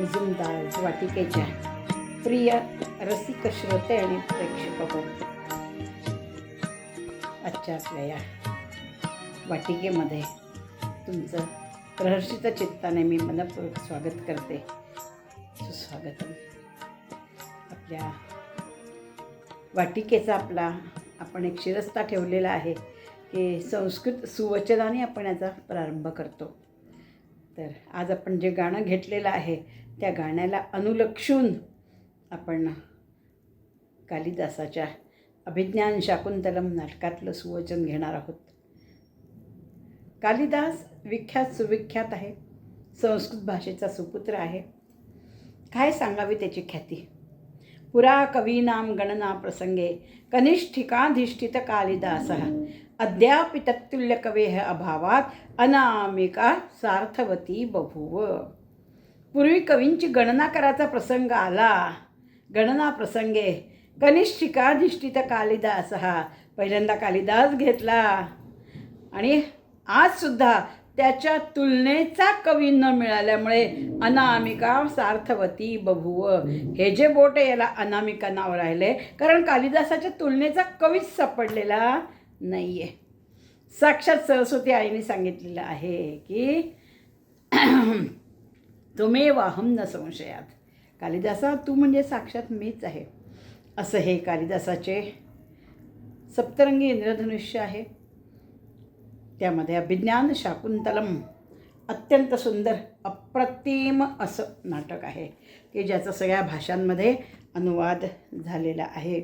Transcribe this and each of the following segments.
वाटिकेच्या प्रिय रसिक श्रोते आणि प्रेक्षक आजच्या आपल्या या वाटिकेमध्ये तुमचं प्रहर्षित चित्ताने मी मनपूर्वक स्वागत करते. सुस्वागतम. आपल्या वाटिकेचा आपला आपण एक शिरस्ता ठेवलेला आहे की संस्कृत सुवचनाने आपण याचा प्रारंभ करतो. तर आज आपण जे गाणं घेतलेलं आहे त्या गाण्याला अनुलक्षून आपण कालिदासाच्या अभिज्ञान शाकुंतलम नाटकातलं सुवचन घेणार आहोत. कालिदास विख्यात सुविख्यात आहे. संस्कृत भाषेचा सुपुत्र आहे. काय सांगावी त्याची ख्याती? पुरा कवीनाम गणना प्रसंगे कनिष्ठिकाधिष्ठित कालिदास अद्यापि तत्तुल्यकवेः अभावात अनामिका सार्थवती बभूव। पूर्वी कवींची गणना करायचा प्रसंग आला. गणना प्रसंगे कनिष्ठिकाधिष्ठित कालिदास हा पहिल्यांदा कालिदास घेतला. आणि आजसुद्धा त्याच्या तुलनेचा कवी न मिळाल्यामुळे अनामिका सार्थवती बभूव. हे जे बोट आहे याला अनामिका नाव राहिले. कारण कालिदासाच्या तुलनेचा कवीच सापडलेला नाही आहे साक्षात सरस्वती आईने सांगितलेलं आहे की तुम्ही वाहम न संशयात. कालिदासा तू म्हणजे साक्षात मीच आहे. असं हे कालिदासाचे सप्तरंगी इंद्रधनुष्य आहे. त्यामध्ये अभिज्ञान शाकुंतलम अत्यंत सुंदर अप्रतिम असं नाटक आहे की ज्याचा सगळ्या भाषांमध्ये अनुवाद झालेला आहे.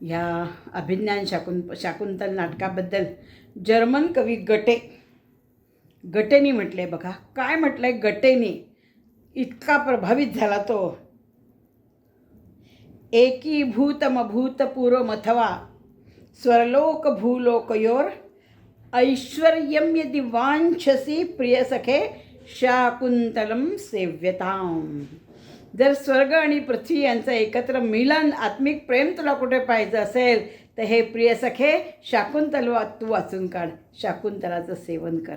ह्या अभिज्ञान शाकुं शाकुंतल नाटकाबद्दल जर्मन कवी गटे गटेनी म्हटले बघा. काय म्हटलंय गटेनी? इतका प्रभावित झाला तो. एकीभूतमभूतपूर्वमथवा स्वरलोक भूलोकयोर ऐश्वर्यं यदि वांछसी प्रियसखे शाकुंतलम सेव्यताम. जर स्वर्ग आणि पृथ्वी यांचं एकत्र मिलन आत्मिक प्रेम तुला कुठे पाहिजे असेल तर हे प्रियसखे शाकुंतल वा तू वाचून काढ. शाकुंतलाचं सेवन कर.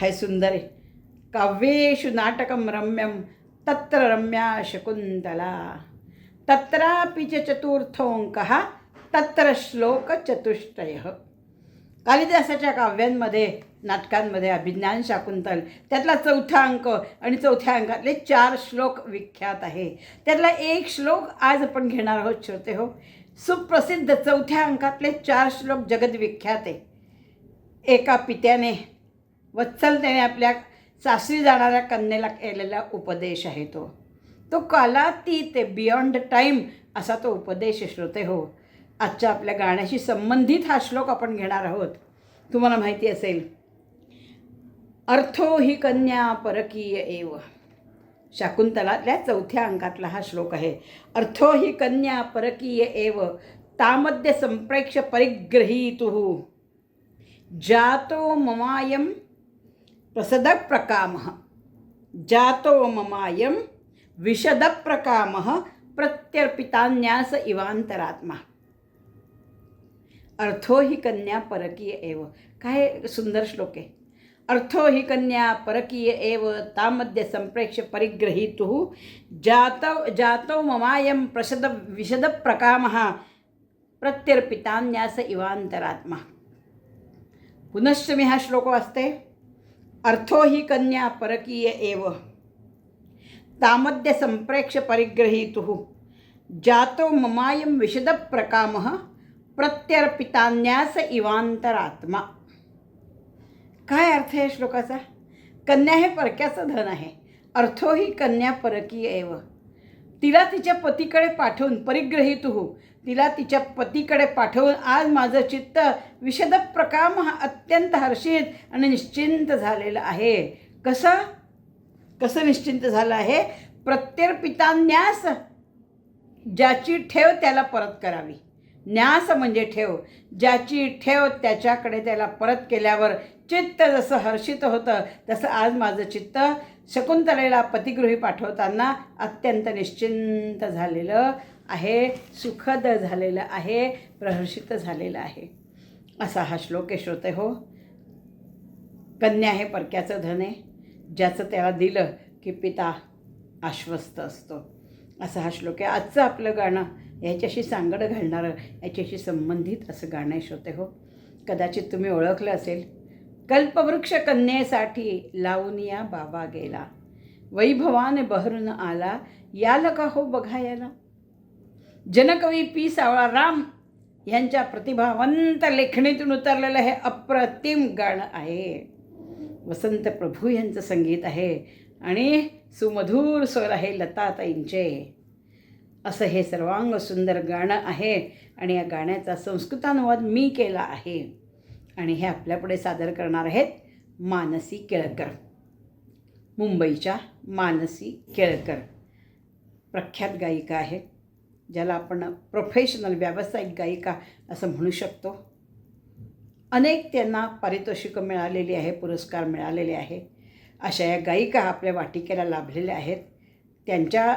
काय सुंदर आहे काव्येषु नाटकं रम्यं तत्र रम्या शकुंतला तत्रापि च चतुर्थोऽङ्कः तत्र श्लोकचतुष्टयः। कालिदासाच्या काव्यांमध्ये नाटकांमध्ये अभिज्ञान शाकुंतल त्यातला चौथा अंक आणि चौथ्या अंकातले चार श्लोक विख्यात आहे. त्यातला एक श्लोक आज आपण घेणार आहोत श्रोते हो. सुप्रसिद्ध चौथ्या अंकातले चार श्लोक जगदविख्यात आहे. एका पित्याने वत्सलतेने आपल्या सासरी जाणाऱ्या कन्येला केलेला उपदेश आहे तो. तो कालातीत बियॉन्ड टाईम असा तो उपदेश श्रोते हो. आजच्या आपल्या गाण्याशी संबंधित हा श्लोक आपण घेणार आहोत. तुम्हाला माहिती असेल अर्थो ही कन्या परकीय एव. शाकुंतलातल्या चौथ्या अंकातला हा श्लोक आहे अर्थो ही कन्या परकीय एव तामध्ये संप्रेक्ष परिग्रहीतु जातो ममायम प्रसदप्रकामः। जातो ममायं विशदप्रकामः प्रत्यर्पितान्यास इवांतरात्मा अर्थो ही कन्या परकीय एव। काय सुंदर श्लोक आहे। अर्थो ही कन्या परकीय एव तामध्ये संप्रेक्ष परिग्रहीतु जातौ जातौ ममायं प्रसद विशदप्रकामः प्रत्यर्पितान्यास इवांतरात्मा पुनश्च मी हा श्लोक वाचते। अर्थो ही कन्या परकीय एव। तामद्य संप्रेक्ष परिग्रहीतु। जातो ममायं विशद प्रकाम प्रत्यर्पितान्यास इवांतरात्मा काय अर्थ आहे श्लोकाचा? कन्या हे परक्याचं धन आहे. अर्थो ही कन्या परकीय एव। तिला तिच्या पतीकडे पाठवून परिग्रहित हो. तिला तिच्या पतीकडे पाठवून आज माझं चित्त विशद प्रकाम हा अत्यंत हर्षित आणि निश्चिंत झालेलं आहे. कसं? कसं निश्चिंत झालं आहे? प्रत्यर्पितान्यास ज्याची ठेव त्याला परत करावी. न्यास म्हणजे ठेव. ज्याची ठेव त्याच्याकडे त्याला परत केल्यावर चित्त जसं हर्षित होतं तसं आज माझं चित्त शकुंतलेला पतिगृही पाठवताना अत्यंत निश्चिंत झालेलं आहे सुखद झालेलं आहे प्रहर्षित झालेलं आहे. असा हा श्लोक आहे श्रोते हो. कन्या हे परक्याचं धन आहे ज्याचं त्याला दिलं की पिता आश्वस्त असतो. असा हा श्लोक आहे. आजचं आपलं गाणं याच्याशी सांगड घालणारं याच्याशी संबंधित असं गाणं आहे श्रोते हो. कदाचित तुम्ही ओळखलं असेल कल्पवृक्ष कन्येसाठी लावून या बाबा गेला वैभवाने बहरून आला. याल का हो बघायला? जनकवी पी. सावळा राम यांच्या प्रतिभावंत लेखणीतून उतरलेलं हे अप्रतिम गाणं आहे. वसंत प्रभू यांचं संगीत आहे आणि सुमधूर स्वर आहे लताताईंचे. असं हे सर्वांग सुंदर गाणं आहे आणि या गाण्याचा संस्कृतानुवाद मी केला आहे. आणि हे आपल्यापुढे सादर करणार आहेत मानसी केळकर. मुंबईच्या मानसी केळकर. प्रख्यात गायिका आहेत ज्याला आपण प्रोफेशनल व्यावसायिक गायिका असं म्हणू शकतो. अनेक त्यांना पारितोषिकं मिळालेली आहे पुरस्कार मिळालेले आहे. अशा या गायिका आपल्या वाटिकेला लाभलेल्या आहेत. त्यांच्या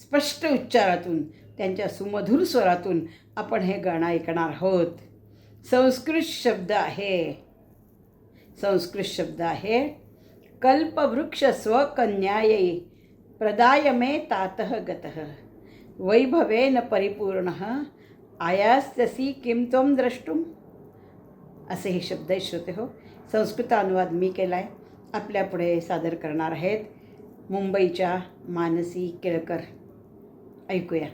स्पष्ट उच्चारातून त्यांच्या सुमधुर स्वरातून आपण हे गाणं ऐकणार आहोत. संस्कृत शब्द आहे. संस्कृत शब्द आहे. कल्पवृक्ष स्वकन्यायै प्रदाय मे तातः गतः। वैभवेन परिपूर्ण। आयास्यसी किं त्वं द्रष्टुम असे हे शब्द श्रोते हो संस्कृत अनुवाद मी केला आहे आपल्यापुढे सादर करणार आहेत मुंबईच्या मानसी केळकर. ऐकूया.